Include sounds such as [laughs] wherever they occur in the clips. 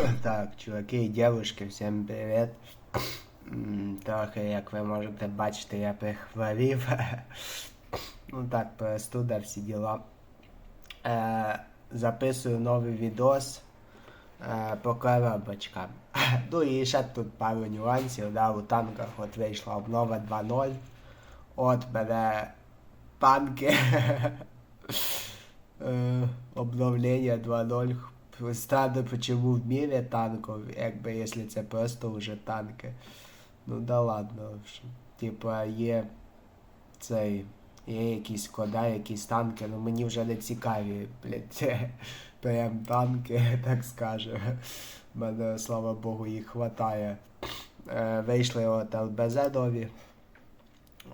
[laughs] Так, чуваки і дівчатки, всім привіт. Трохи, як ви можете бачити, я прихворів. [laughs] Ну так, простуда, всі діла. Е, записую новий відос е, по коробочкам. [laughs] Ну і ще тут пару нюансів, да, у танках от вийшла обнова 2.0. От мене танки. Е, обновлення 2.0. Странно, почему в мире танков, якби якщо це просто вже танки. Ну да ладно. Типа є цей. Є якісь кода, якісь танки, ну мені вже не цікаві, блядь, [laughs] прям танки, [laughs] так скажемо. Мене, слава Богу, їх хватає. Е, вийшли от ЛБЗ нові.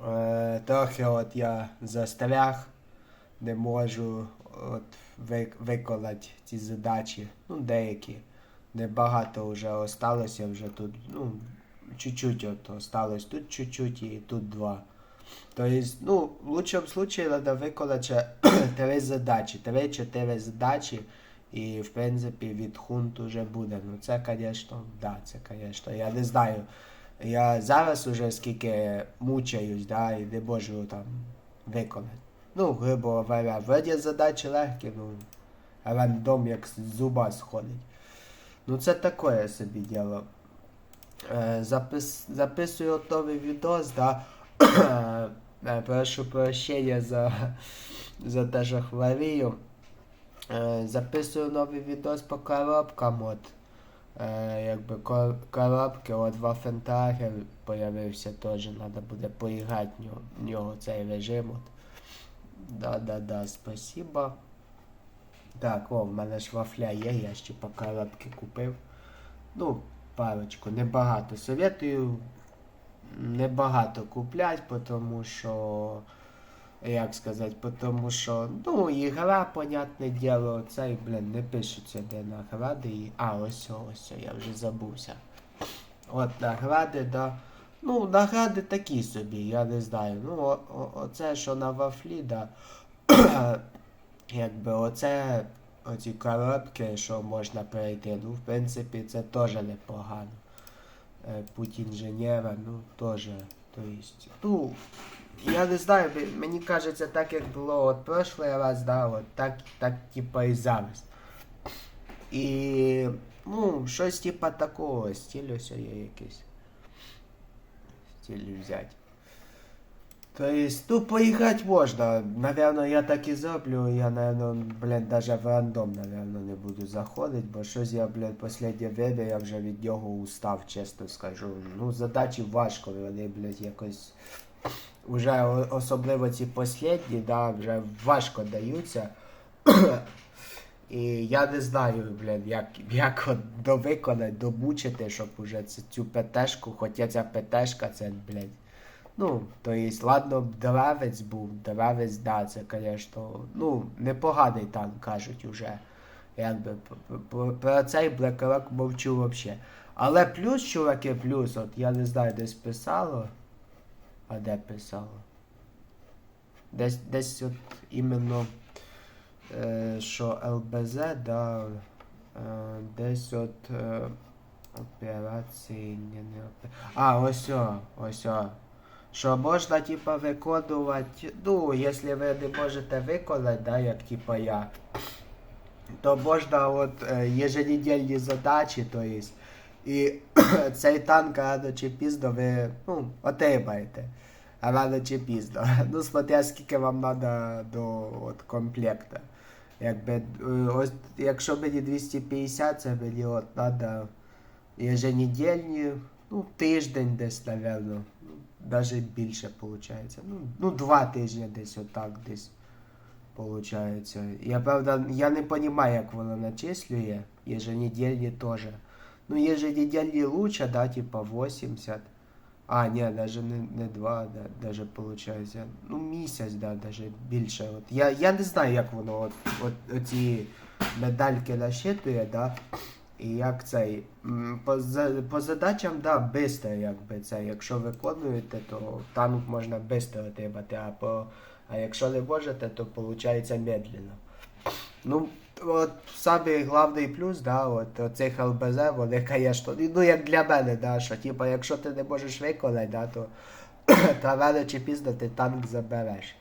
Е, трохи от я застряг, не можу от виконати ці задачі. Ну, деякі. Небагато вже осталося, вже тут, ну, чуть-чуть от осталось. Тут чуть-чуть і тут два. Тобто, ну, в лучшому случае треба виконати [clears throat] три задачі, три-чотири задачі, і, в принципі, від хунт уже буде. Ну, це, звісно, да, це, звісно, я не знаю. Я зараз уже скільки мучаюсь, да, і не можу там виконати. Ну, грубо говоря, вроді задачі легкі, ну, рандом як з зуба сходить. Ну, це таке собі діло. Е, запис, записую готовий відос, да. [coughs] Е, Прошу прощення за, за те, що хворію. Е, Записую новий відос по коробкам. От. Е, якби кор- коробки, от Waffenträger появився теж, треба буде поіграти в нього, в нього цей режим. От. Да-да-да, спасибо. Так, о, в мене ж вафля є, я ще по коробки купив. Ну, парочку, небагато. Советую небагато купляти, тому що. Як сказати, тому що, ну, ігра, понятне діло, цей, блін, не пишеться де награди. І... А, ось, ось, я вже забувся. От награди, да. Ну, награди такі собі, я не знаю. Ну, о, о, оце, що на вафлі, да. [clears throat] Якби оце, оці коробки, що можна перейти, ну, в принципі, це теж непогано. Е, Путь інженера, ну, теж, то есть, ну, я не знаю, мені кажеться, так як було от прошлий раз, да, от так, так типа і зараз. І, ну, щось типа такого стилю є Стиль взяти. То есть, ну, поиграть можно. Наверное, я так і зроблю. Я, наверное, блядь, даже в рандом, наверное, не буду заходить, бо щось я, блядь, последнє время я вже від нього устав, чесно скажу. Ну, задачі важко, вони, блядь, якось. Уже особливо ці последні, да, вже важко даються. І я не знаю, блін, як, як от довиконати, домучити, щоб уже цю, ПТшку, хоча ця ПТшка, це, блядь. Ну, то есть, ладно, древець був, древець, да, це, звісно, ну, непоганий танк, кажуть уже. Якби про цей Black Rock мовчу вообще. Але плюс, чуваки, плюс, от я не знаю, десь писало. А де писало? Десь, десь от іменно, що ЛБЗ, да, е, десь от е, операції, не, не опе- А, ось о, ось о. Що можна, типа, виконувати, ну, якщо ви не можете виконати, да, як типа я, то можна от е, еженедельні задачі, то есть, і [clears throat] цей танк рано чи пізно ви, ну, отримаєте. Рано чи пізно. [laughs] Ну, смотря скільки вам треба до от, комплекта. Якби, е, ось, якщо мені 250, це мені от треба еженедельні, ну, тиждень десь, напевно. Навіть більше виходить. Ну, ну, два тижні десь отак десь. Получається. Я правда, я не розумію, як воно начислює. Еженедельні теж. Ну, еженедельні лучше, да, типа 80. А, ні, даже не, не два, да, даже получається. Ну, місяць, да, даже більше. От. Я, я не знаю, як воно от, от, оці медальки насчитує, да. І як цей. По, по задачам, да, бистро, якби це. Якщо виконуєте, то танк можна бистро отримати, а по. А якщо не можете, то виходить медленно. Ну, от самий главний плюс, да, от цих ЛБЗ, вони, звісно, ну як для мене, да, що типа, якщо ти не можеш виконати, да, то [clears throat] рано чи пізно ти танк забереш.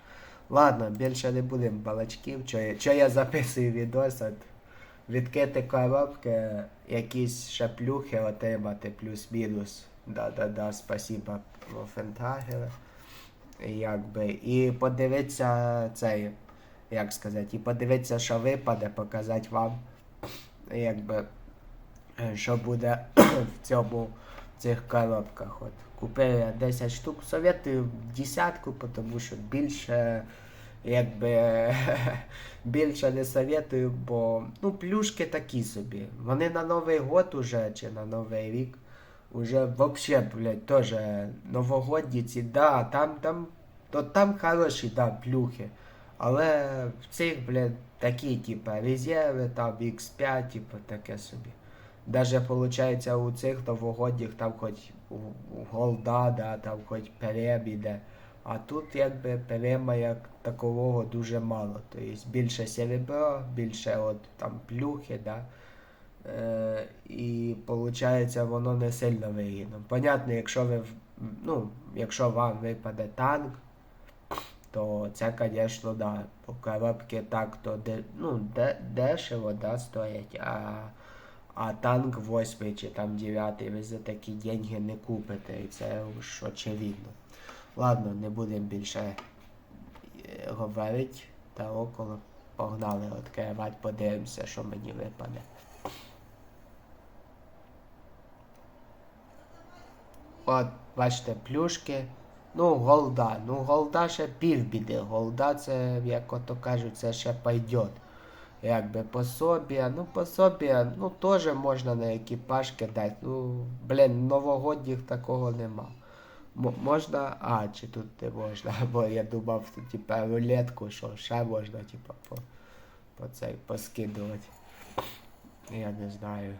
Ладно, більше не будемо балачків, що я, що я записую відос, от, відкрити коробки, якісь шаплюхи отримати, плюс-мінус. Да-да-да, спасибо Фентагера. Якби. І подивитися цей, як сказати, і подивитися, що випаде, показати вам, якби, що буде в цьому в цих коробках. От. Купив я 10 штук, советую десятку, тому що більше якби [laughs] більше не советую, бо ну, плюшки такі собі. Вони на Новий год уже чи на Новий рік. Уже вообще, блядь, тоже новогодні ці, да, там, там, то там хороші, да, плюхи. Але в цих, блядь, такі, типа, резерви, там, X5, типа, таке собі. Даже, виходить, у цих новогодніх там хоч голда, да, там хоч перем іде. А тут якби перема як такового дуже мало. Тобто більше серебро, більше от там плюхи, да. Е, і виходить, воно не сильно вигідно. Понятно, якщо ви ну, якщо вам випаде танк, то це, звісно, да, коробки так, то де, ну, де, дешево да, стоять, а а танк 8 чи там 9 ви за такі деньги не купите, і це ж очевидно. Ладно, не будемо більше е, говорити та около. Погнали відкривати, подивимося, що мені випаде. От, бачите, плюшки. Ну, голда. Ну, голда ще півбіди. Голда це, як ото кажуть, це ще пойдет. Якби пособія. Ну, пособія, ну, теж можна на екіпаж кидати. Ну, блін, новогодніх такого нема. М можна. А, чи тут не можна. [laughs] Бо я думав, тут, типа, рулетку, що ще можна, типа, по, по цей поскидувати. Я не знаю,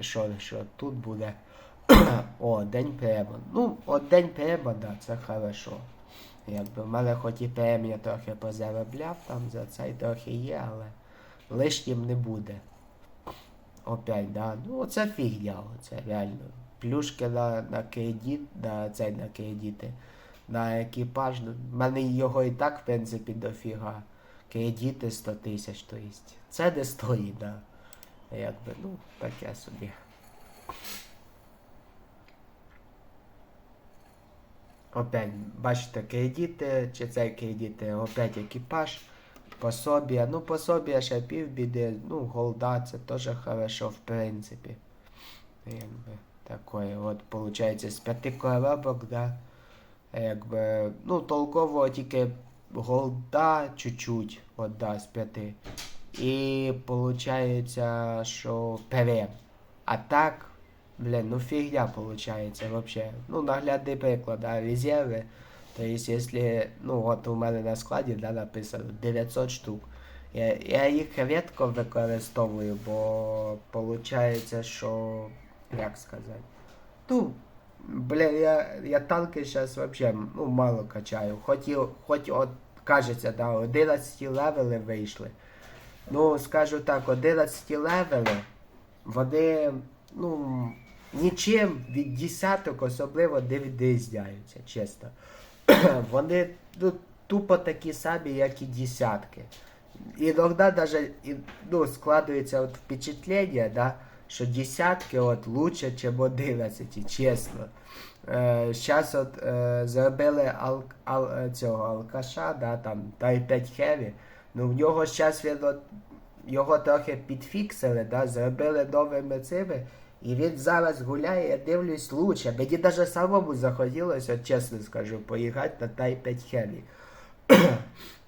що, що тут буде. О, день према. Ну, от день према, да, це хорошо. Якби в мене хоч і премія трохи позаробляв, там за цей трохи є, але лишнім не буде. Опять, да. Ну оце фігня, оце реально. Плюшки на на кредит, на цей на кредити, на екіпаж. Ну, в мене його і так, в принципі, дофіга. Кредити 100 тисяч, то есть. Це не стоїть, да. Якби, ну, таке собі. Опять, бачите, кредити, чи цей кредити, опять екіпаж, пособія. Ну, пособія ще півбіди, ну, голда, це теж хорошо, в принципі. Якби, такое, от, получається, з п'яти коробок, да. Якби, ну, толково тільки голда чуть-чуть, от, да, з п'яти. І получається, що ПВМ. А так, Блин, ну фигня получается вообще. Ну, наглядний приклад, да, резерви. То есть, если, ну, от у мене на складі да, написано 900 штук. Я я їх рідко використовую, бо виходить, що, як сказати. Ну, блин, я я танки зараз вообще ну, мало качаю. Хоч, і, от, кажеться, да, 11 левели вийшли. Ну, скажу так, 11 левели, вони, ну, нічим від десяток особливо не відрізняються, чесно. [clears throat] Вони ну, тупо такі самі, як і десятки. Іноді даже ну, складується от впечатлення, да, що десятки от лучше, ніж 11, чесно. Е, Зараз от е, зробили ал, ал, е, цього алкаша, да, там, Тай 5 Heavy, ну в нього зараз його трохи підфіксили, да, зробили новими цими. І він зараз гуляє, я дивлюсь лучше. Мені навіть самому захотілося, чесно скажу, поїхати на тай 5 хемі.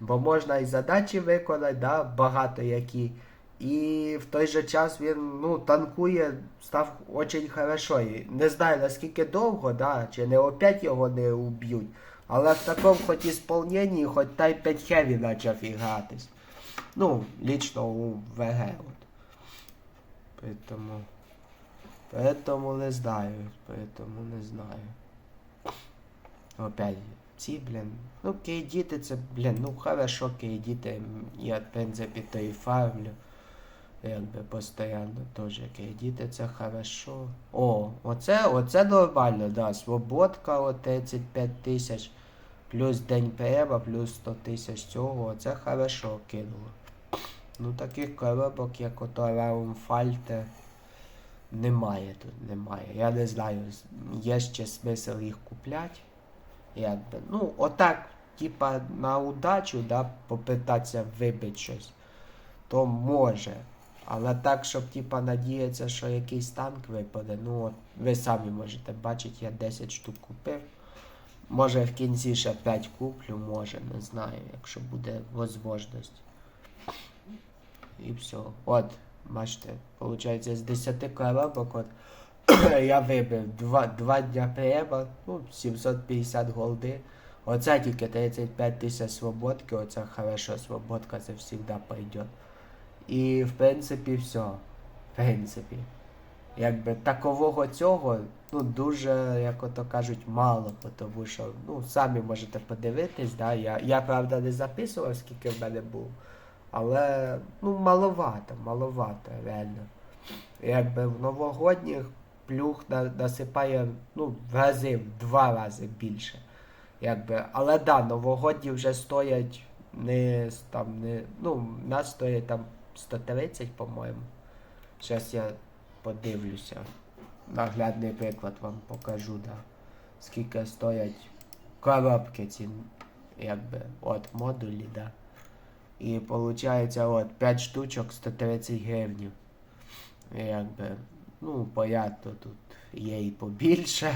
Бо можна і задачі виконати, да, багато які. І в той же час він ну, танкує, став дуже хорошо. Не знаю наскільки довго, да, чи не опять його не уб'ють. Але в такому хоч ісполненні, хоч тай 5 хеві почав ігратись. Ну, лічно у ВГ. От. Поэтому... Поэтому не знаю, поэтому не знаю. Опять, ці, блін. Ну, кейдіти це, блін, ну хорошо кейдіти. Я, в принципі, то і фармлю. Якби постійно теж кредити, це хорошо. О, оце, оце нормально, да. Свободка, от 35 тисяч, плюс день переба, плюс 100 тисяч цього, це хорошо кинуло. Ну таких коробок, як ото Raum Falte, немає тут, немає. Я не знаю, є ще смисл їх купляти. Якби. Ну, отак, типа на удачу, да, попитатися вибити щось, то може. Але так, щоб типа надіятися, що якийсь танк випаде, ну от ви самі можете бачити, я 10 штук купив. Може в кінці ще 5 куплю, може, не знаю, якщо буде можливість. І все. От, бачите, виходить, з 10 коробок от, [clears throat] я вибив 2, 2 дня преба, ну, 750 голди. Оце тільки 35 тисяч свободки, оце хорошо, свободка це завжди пойде. І в принципі все. В принципі. Якби такового цього, ну, дуже, як ото кажуть, мало, тому що, ну, самі можете подивитись, да, я, я правда не записував, скільки в мене був. Але ну, маловато, маловато, реально. Якби в новогодніх плюх насипає ну, в рази, в два рази більше. Якби. Але да, новогодні вже стоять не там, не, ну, нас стоять там 130, по-моєму. Зараз я подивлюся. Наглядний приклад вам покажу, да. Скільки стоять коробки ці, якби, от модулі, да. І виходить, от 5 штучок 130 гривень. Якби, ну, понятно, тут є і побільше.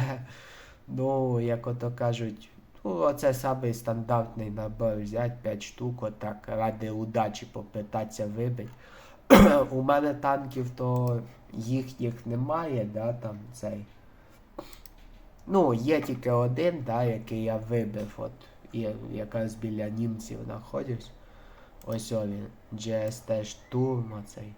Ну, як ото кажуть, ну, оце самий стандартний набор взяти 5 штук, отак, ради удачі попитатися вибити. [clears throat] У мене танків, то їхніх немає, да, там цей. Ну, є тільки один, да, який я вибив, от, і якраз біля німців знаходжусь. Ось він. GST Штурм оцей.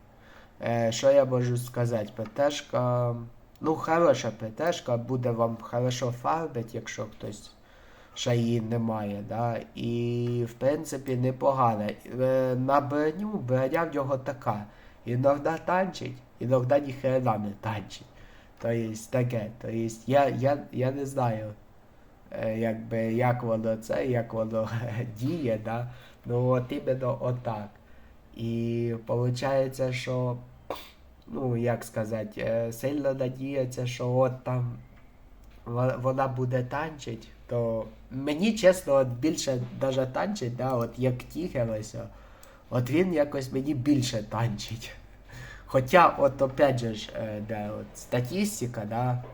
Е, Що я можу сказати? ПТшка. Ну, хороша ПТшка, буде вам хорошо фарбить, якщо хтось ще її немає. да? І в принципі непогана. Е, на броню броня в нього така. Іноді танчить, іноді ніхрена не танчить. Тобто таке. Тобто я я, я не знаю, е, якби, як воно це, як воно [laughs] діє. да? Ну от іменно отак. І виходить, що, ну, як сказати, е, сильно надіється, що от там вона буде танчить, то мені чесно от більше даже танчить, да, от як тігелося, от він якось мені більше танчить. Хоча, от опять же, ж, е, де от статистика, да,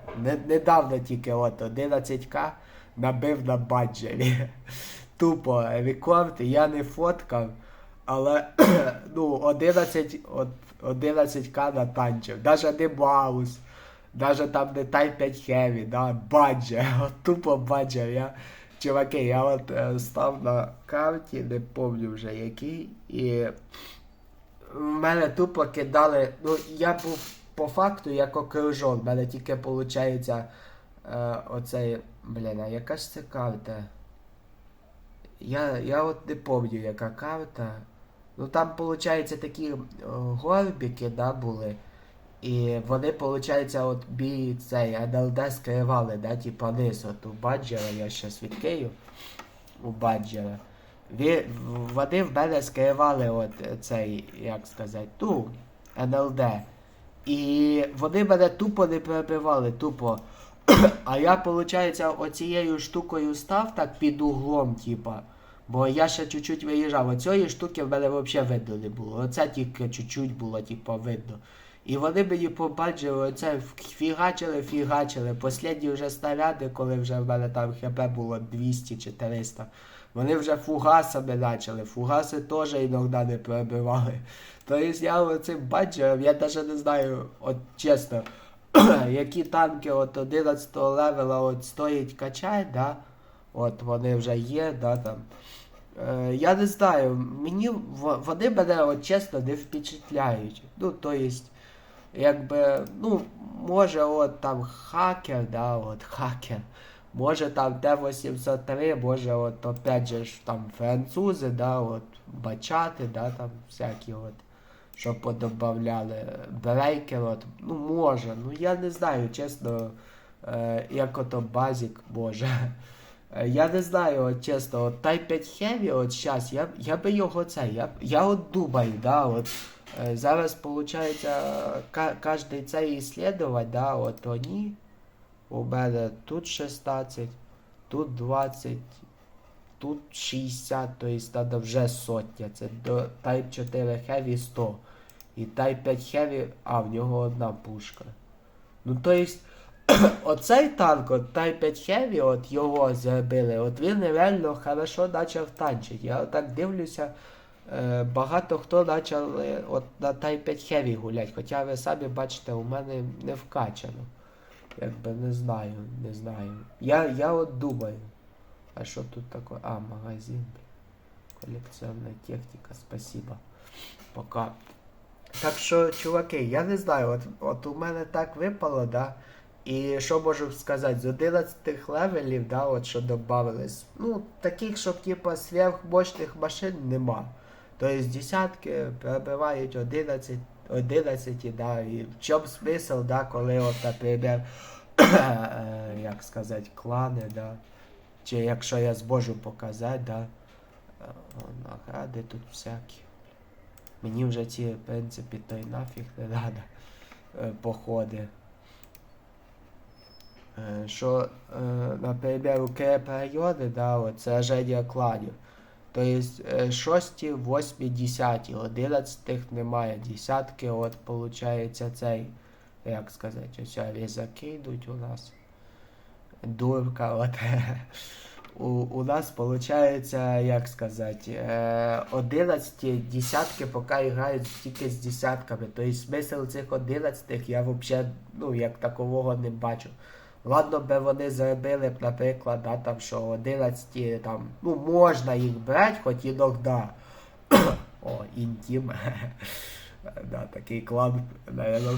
недавно тільки от 11к набив на баджері тупо рекорд, я не фоткав, але [clears throat] ну, 11 от, 11к натанчив. Даже не Маус, даже там не Type 5 Heavy, да, баджер, [laughs] тупо баджер. Я, Чуваки, я от е, став на карті, не пам'ятаю вже який, і в мене тупо кидали. Ну, я був по факту як окружон, в мене тільки виходить е, оцей, блін, а яка ж це карта? Я я от не пам'ятаю, яка карта. Ну там, виходить, такі горбики, да, були. І вони, виходить, от бій цей НЛД скривали, да, типа низ от у баджера, я зараз відкрию у баджера. Вони в мене скривали от цей, як сказати, ту НЛД. І вони мене тупо не перебивали, тупо. А я, виходить, оцією штукою став так під углом, типа. Бо я ще чуть-чуть виїжджав. Оцієї штуки в мене взагалі видно не було. Оце тільки чуть-чуть було, типу, видно. І вони мені побачили, оце фігачили, фігачили. Послідні вже снаряди, коли вже в мене там хп було 200 чи 300. Вони вже фугасами почали. Фугаси теж іноді не пробивали. Тобто я оцим бачив, я навіть не знаю, от чесно, які танки от 11 левела от стоїть качать, да? От вони вже є, да, там. Е, Я не знаю, мені вони мене от, чесно не впечатляють. Ну, то есть, якби, ну, може от там хакер, да, от хакер. Може там Т-803, може от опять же там французи, да, от бачати, да, там всякі от щоб подобавляли. Брейкер, от, ну може, ну я не знаю, чесно, е, як ото базік, боже. Е, Я не знаю, от чесно, от Type 5 Heavy, от щас, я, я би його це, я, я от думаю, да, от е, зараз, виходить, кожен цей ісследовать, да, от вони, у мене тут 16, тут 20, тут 60, то есть треба вже сотня, це до Type 4 Heavy 100. І Type 5 Heavy, а в нього одна пушка. Ну, то есть, [clears throat] оцей танк, от Type 5 Heavy, от його зробили, от він реально хорошо почав танчити. Я так дивлюся, е, багато хто почали от на Type 5 Heavy гулять, хоча ви самі бачите, у мене не вкачано. Якби не знаю, не знаю. Я, я от думаю. А що тут таке? А, магазин. Колекціонна техніка, спасибо. Пока. Так що, чуваки, я не знаю, от, от у мене так випало, да. І що можу сказати, з 11 левелів, да, от що додавались, ну, таких, щоб типа сверхмощних машин нема. Тобто десятки перебивають 11, 11, да, і в чому смисл, да, коли от, наприклад, [coughs] е, як сказати, клани, да. Чи якщо я зможу показати, да. е, Награди тут всякі. Мені вже ці, в принципі, то й нафіг не треба походи. Е, Що, е, наприклад, у періоди, да, от, це жедя кланів. Тобто 6, 8, 10, 11 немає. Десятки, от, виходить, цей, як сказати, ось різаки йдуть у нас. Дурка, от. У, у нас получается, як сказати, е, 11 десятки поки грають тільки з десятками. Тобто смисл цих 11 я взагалі, ну, як такового не бачу. Ладно би вони зробили б, наприклад, да, там, що 11 там, ну, можна їх брати, хоч іноді. [coughs] О, інтім. Да, такий клан, наверное,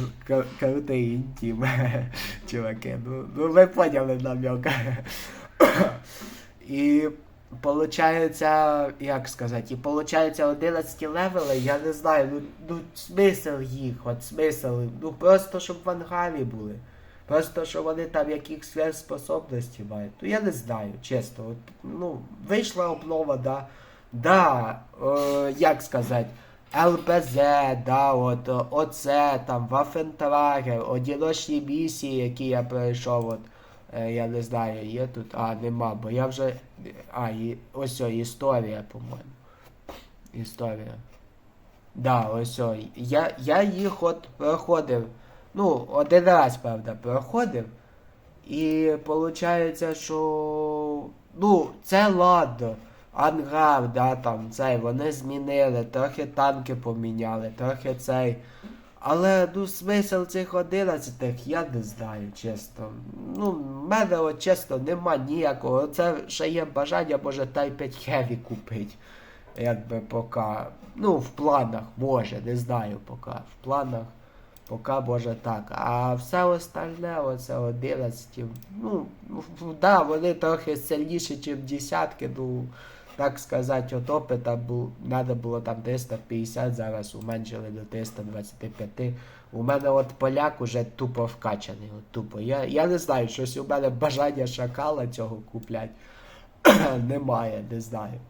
крутий інтім. [laughs] Чуваки, ну, ну ви поняли намек. І получається, як сказати, і получається 11 левели, я не знаю, ну, ну смисл їх, от смисл, ну просто щоб в ангалі були. Просто що вони там якісь сверхспособності мають. Ну я не знаю, чесно. От, ну, вийшла обнова, да. Да, е, як сказати, ЛПЗ, да, от, оце, там, Вафентрагер, одіночні місії, які я пройшов, от. Е, Я не знаю, є тут. А, нема, бо я вже. А, і... ось о, історія, по-моєму. Історія. Да, ось о. Я, я їх от проходив. Ну, один раз, правда, проходив. І виходить, що. Ну, це ладно. Ангар, да, там, цей, вони змінили, трохи танки поміняли, трохи цей. Але ну смисл цих 11 я не знаю, чесно. Ну, в мене от чесно нема ніякого. Це ще є бажання, може Type 5 Heavy купити. Якби поки. Ну, в планах може, не знаю поки. В планах поки може так. А все остальне, оце 11. Ну, да, вони трохи сильніші, ніж десятки, ну так сказати, от опита був, треба було там 350, зараз уменшили до 325. У мене от поляк уже тупо вкачаний. От тупо. Я я не знаю, щось у мене бажання шакала цього куплять. [coughs] Немає, не знаю.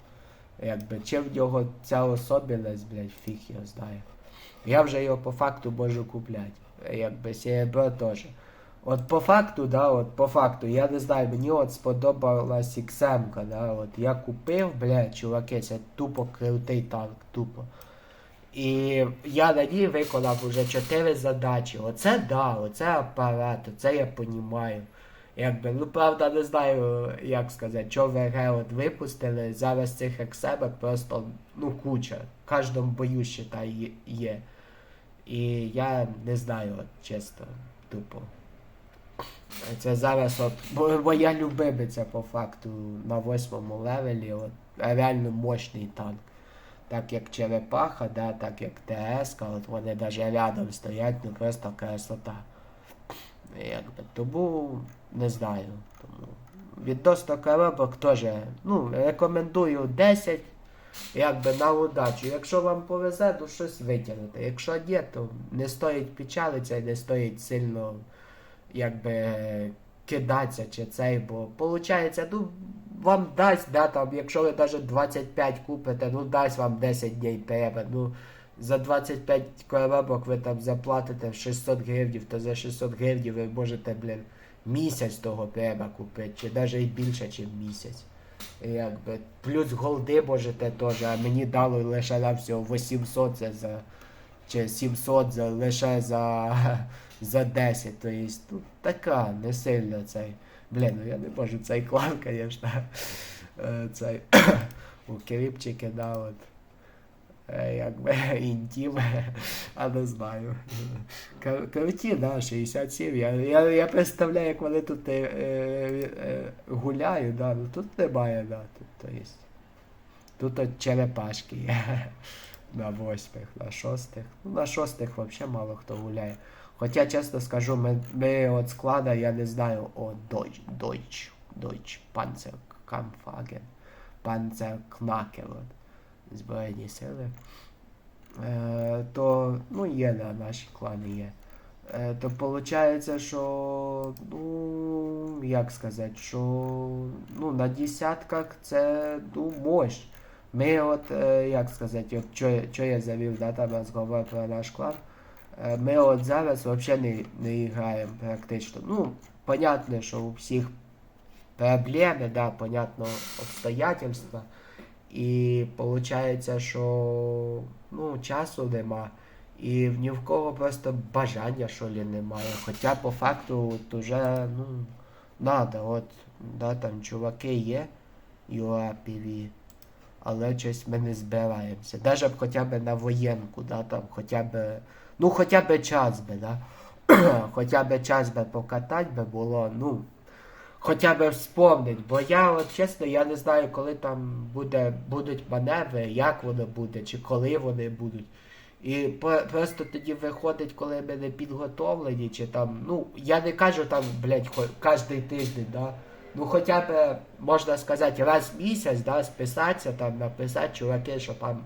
Якби, Чи в нього ця особливість, блядь, фіг його знає. Я вже його по факту можу купляти. Якби серебро теж. От по факту, да, от по факту, я не знаю, мені от сподобалась XM, да, от я купив, блядь, чуваки, це тупо крутий танк, тупо. І я на ній виконав уже 4 задачі. Оце да, оце апарат, оце я понімаю. Якби, ну правда, не знаю, як сказати, що ВГ от випустили. Зараз цих XM просто ну куча. В кожному бою считай, є. І я не знаю, от, чесно, тупо. Це зараз от, бо, бо я любимиця по факту на восьмому левелі, от, реально мощний танк. Так як черепаха, да, так як ТС, от вони навіть рядом стоять, ну просто красота. Якби, Тому не знаю. Тому Відносно коробок теж ну, рекомендую 10. якби на удачу. Якщо вам повезе, то щось витягнете. Якщо ні, то не стоїть печалитися і не стоїть сильно якби кидатися чи цей, бо виходить, ну вам дасть, да, там, якщо ви навіть 25 купите, ну дасть вам 10 днів тебе, ну за 25 коробок ви там заплатите 600 гривень, то за 600 гривень ви можете, блін, місяць того треба купити, чи навіть і більше, ніж місяць. Якби, плюс голди можете теж, а мені дало лише на всього 800 це за чи 700 за, лише за, [laughs] за 10. То є, ну, така, не сильно цей. Блін, ну я не можу цей клан, звісно. Е, Цей [coughs] у кріпчики, да, от. Е, Якби [laughs] інтім, а не знаю. Круті, да, 67. Я, я, я представляю, як вони тут е, е, е, гуляють, да, ну тут немає, да, тут то є. Тут от черепашки є. [laughs] На восьмих, на шостих. Ну, на шостих взагалі мало хто гуляє. Хоча, чесно скажу, ми, ми от склада, я не знаю, о, Deutsch, Deutsch, Deutsch, Panzerkampfwagen, Panzerknacker, Збройні сили. Е, то, ну, є на наші клани є. Е, то виходить, що, ну, як сказати, що ну, на десятках це ну, мощ. Ми от, е, як сказати, от що я завів, да, там розговор про наш клан. Е, Ми от зараз взагалі не, не граємо практично. Ну, понятно, що у всіх проблеми, да, понятно, обстоятельства. І виходить, що ну, часу нема. І в ні в кого просто бажання, що ли, немає. Хоча по факту от уже, ну, надо, от, да, там чуваки є, UAPV, але щось ми не збираємося. Б хоча б на воєнку, да, там, хоча б, ну, хоча б час би, да. [clears throat] хоча б час би покатати би було, ну, хоча б вспомнить, бо я, от чесно, я не знаю, коли там буде, будуть маневри, як воно буде, чи коли вони будуть. І просто тоді виходить, коли ми не підготовлені, чи там, ну, я не кажу там, блядь, кожний тиждень, да. Ну хоча б, можна сказати, раз в місяць, да, списатися, там, написати чуваки, що там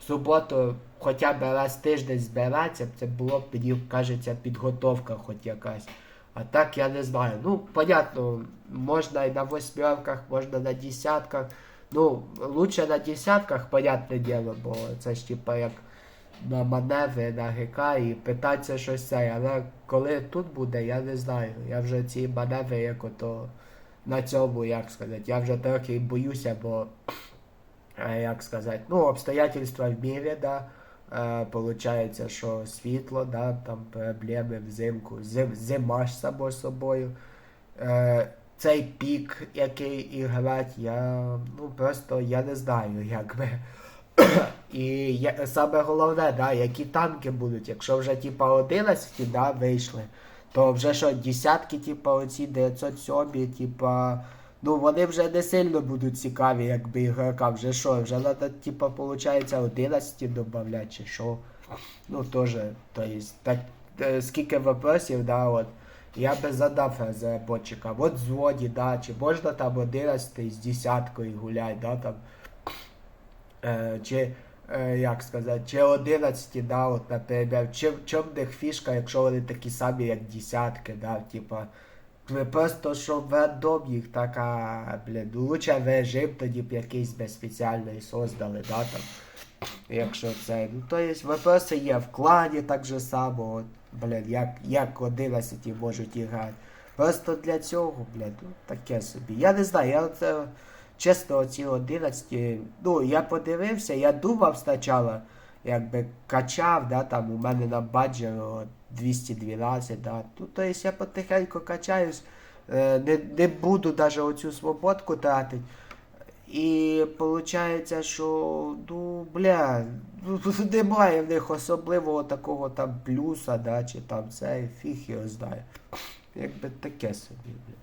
в суботу хоча б раз тиждень збиратися, це було б мені, кажеться, підготовка хоч якась. А так я не знаю. Ну, понятно, можна і на восьмерках, можна на десятках. Ну, лучше на десятках, понятне діло, бо це ж типа як на маневри, на ГК і питатися щось це. Але коли тут буде, я не знаю. Я вже ці маневри як ото на цьому, як сказати, я вже трохи боюся, бо [clears throat] як сказати, ну, обстоятельства в мірі, да. Е, Получається, що світло, да, там проблеми взимку, зим, зима ж само собою. Е, цей пік, який і грать, я ну просто я не знаю, як би. [clears throat] І я, саме головне, да, які танки будуть, якщо вже типа 11 да, вийшли, то вже що десятки, типа оці 907, типа, ну вони вже не сильно будуть цікаві, якби ігрокам. Вже що, вже треба, типа, виходить, 11 додати, чи що. Ну теж, то есть, так, е, скільки вопросів, да, от. Я би задав разработчикам, от зводі, да, чи можна там 11 з десяткою гулять, да, там. Е, чи, е, як сказати, чи 11, да, от, наприклад, чи в чому в фішка, якщо вони такі самі, як десятки, да, типа, ви просто, щоб в їх така, блін, лучше режим тоді б якийсь би спеціальний создали, да, там, якщо це, ну, то є, вопроси є в клані так же само, от, блін, як, як 11 можуть іграти. Просто для цього, блін, ну, таке собі. Я не знаю, я оце, чесно, оці 11, ну, я подивився, я думав спочатку, якби качав, да, там у мене на баджеру 212, да. Ну, то есть я потихеньку качаюсь, е, не, не буду даже оцю свободку тратити. І виходить, що, ну, бля, [laughs] немає в них особливого такого там плюса, да, чи там це, фіг його знає. Якби таке собі, бля.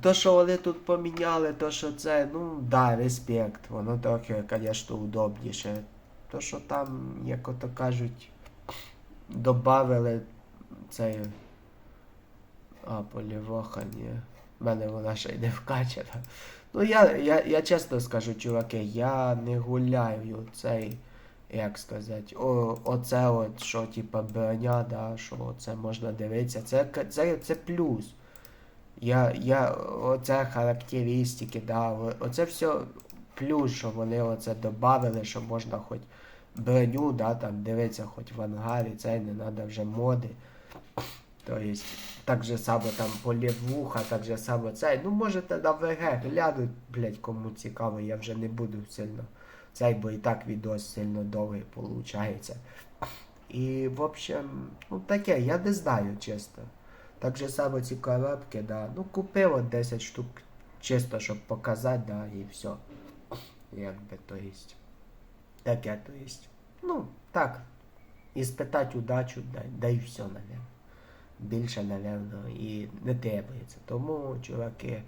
То, що вони тут поміняли, то, що це, ну, да, респект, воно трохи, звісно, удобніше. То, що там, як ото кажуть, добавили цей. А, полівоха, ні. в мене вона ще й не вкачана. Ну, я, я, я чесно скажу, чуваки, я не гуляю цей, як сказати, о, оце от, що типа броня, да, що це можна дивитися. Це, це, це плюс. Я, я, оце характеристики, да, оце все плюс, що вони оце додали, що можна хоч броню, да, там дивитися хоч в ангарі, це не треба вже моди. То есть, так же само там полівуха, так же само цей. Ну, можете на ВГ глянуть, блять, кому цікаво, я вже не буду сильно. Цей, бо і так відос сильно довгий виходить. І, в общем, ну таке, я не знаю, чесно. Так же само ці коробки, да. Ну, купив от 10 штук, чисто, щоб показати, да, і все. Якби, то есть. Таке, то есть. Ну, так. І спитати удачу, да, да все, наверное більше, напевно, і не требується. Тому, чуваки,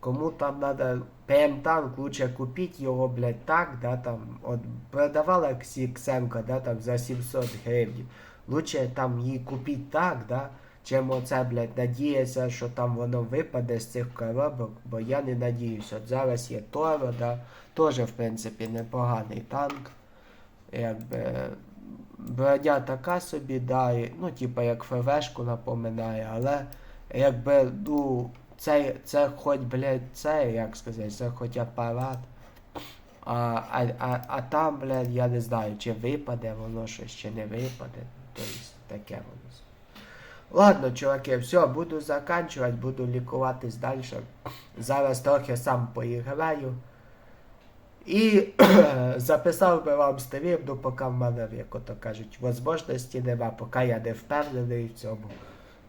кому там треба ПМ-танк, лучше купіть його, блядь, так, да, там, от продавала Ксі Ксенко, да, там, за 700 гривень. Лучше там її купіть так, да, чим оце, блядь, надіятися, що там воно випаде з цих коробок, бо я не надіюся. От зараз є Торо, да, теж, в принципі, непоганий танк. Якби, броня така собі, да, і, ну, типа як ФВшку напоминає, але якби, ну, це, це хоч, блядь, це, як сказати, це хоч апарат. А, а, а, а там, блядь, я не знаю, чи випаде воно щось, чи не випаде. Тобто таке воно. Ладно, чуваки, все, буду заканчувати, буду лікуватись далі. Зараз трохи сам поіграю. І [clears throat] записав би вам стрім, ну поки в мене, як ото кажуть, можливості нема, поки я не впевнений в цьому.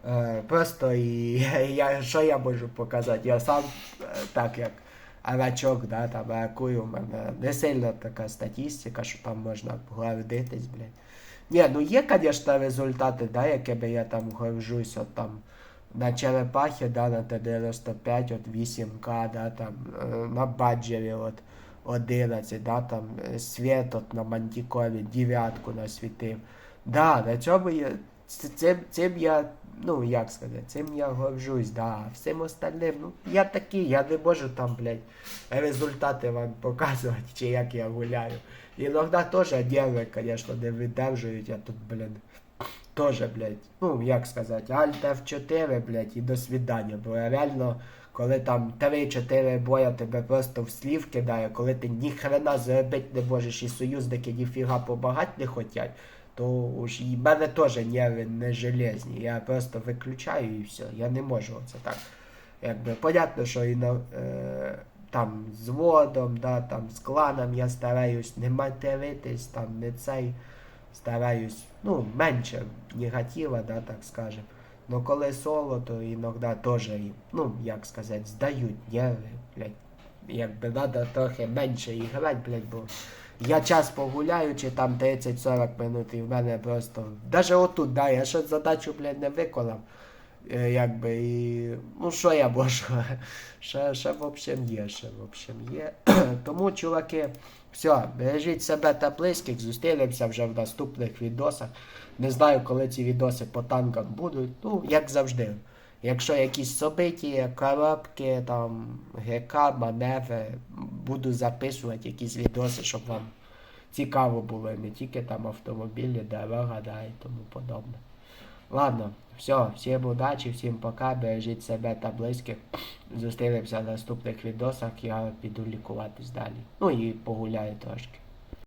Е, просто і [laughs] я, що я можу показати? Я сам е, так як рачок, да, там рахую, в мене не сильно така статистика, що там можна гордитись, блядь. Ні, ну є, звісно, результати, да, якими я там горжусь, от там на черепахі, да, на Т-95, от 8К, да, там, е, на баджері, от 11, да, там, е, світ от на Мантікові, дев'ятку насвітив. Да, на цьому я, цим, цим я, ну, як сказати, цим я горжусь, да, всім остальним, ну, я такий, я не можу там, блядь, результати вам показувати, чи як я гуляю. Іноді теж нерви, звісно, не видержують, я тут, блін, теж, блядь, ну, як сказати, Alt F4, блядь, і до свидання, бо я реально, коли там 3-4 боя тебе просто в слів кидає, коли ти ніхрена зробити не можеш, і союзники ніфіга побагати не хотять, то уж і мене теж нерви не железні. Я просто виключаю і все. Я не можу оце так. Якби понятно, що і на, е, там з водом, да, там з кланом я стараюсь не материтись, там не цей. Стараюсь, ну, менше негатива, да, так скажем. Но коли соло, то іноді теж, ну, як сказати, здають нерви, блядь. Якби треба трохи менше іграти, блядь, бо я час погуляю, чи там 30-40 минут, і в мене просто. Даже отут, да, я ще задачу, блядь, не виконав. Е, Якби і. Ну, що я можу? [laughs] Ще, ще, в общем, є, ще, в общем, є. [clears throat] Тому, чуваки, все, бережіть себе та близьких, зустрінемося вже в наступних відосах. Не знаю, коли ці відоси по танкам будуть. Ну, як завжди. Якщо якісь собиті, коробки, там, ГК, маневри, буду записувати якісь відоси, щоб вам цікаво було, не тільки там автомобілі, дорога, да, і тому подобне. Ладно, все, всім удачі, всім пока, бережіть себе та близьких. Зустрінемося в наступних відосах, я піду лікуватись далі. Ну і погуляю трошки.